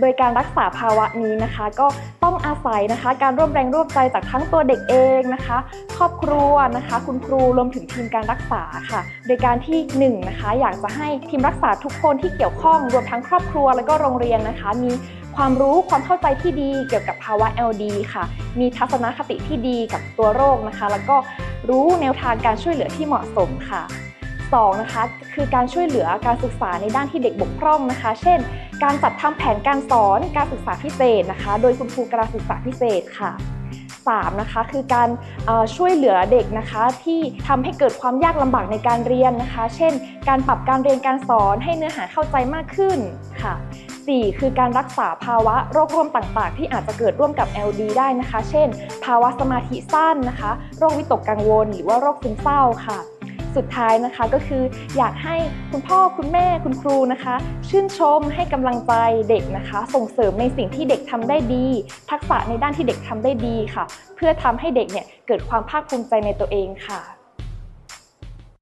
โดยการรักษาภาวะนี้นะคะ ก็ต้องอาศัยนะคะ การร่วมแรงร่วมใจจากทั้งตัวเด็กเองนะคะ ครอบครัวนะคะ คุณครูรวมถึงทีมการรักษาค่ะ โดยการที่หนึ่งนะคะอยากจะให้ทีมรักษาทุกคนที่เกี่ยวข้องรวมทั้งครอบครัวแล้วก็โรงเรียนนะคะ มีความรู้ความเข้าใจที่ดีเกี่ยวกับภาวะ LD ค่ะ มีทัศนคติที่ดีกับตัวโรคนะคะ แล้วก็รู้แนวทางการช่วยเหลือที่เหมาะสมค่ะ 2นะคะคือการช่วยเหลือการศึกษาในด้านที่เด็กบกพร่องนะคะ เช่น การจัดทำแผนการสอนการศึกษาพิเศษนะคะ โดยคุณครูการศึกษาพิเศษค่ะ 3 นะคะคือการช่วยเหลือเด็กนะคะที่ทำให้เกิดความยากลำบากในการเรียนนะคะ เช่น การปรับการเรียนการสอนให้เนื้อหาเข้าใจมากขึ้นค่ะ 4 คือการรักษาภาวะโรคร่วมต่างๆ ที่อาจจะเกิดร่วมกับ LD ได้นะคะ เช่น ภาวะสมาธิสั้นนะคะ โรควิตกกังวล หรือว่าโรคซึมเศร้าค่ะ สุดท้ายนะคะก็คืออยากให้คุณพ่อคุณแม่คุณครูนะคะ ชื่นชมให้กำลังใจเด็กนะคะ ส่งเสริมในสิ่งที่เด็กทำได้ดี ทักษะในด้านที่เด็กทำได้ดีค่ะ เพื่อทำให้เด็กเนี่ยเกิดความภาคภูมิใจในตัวเองค่ะ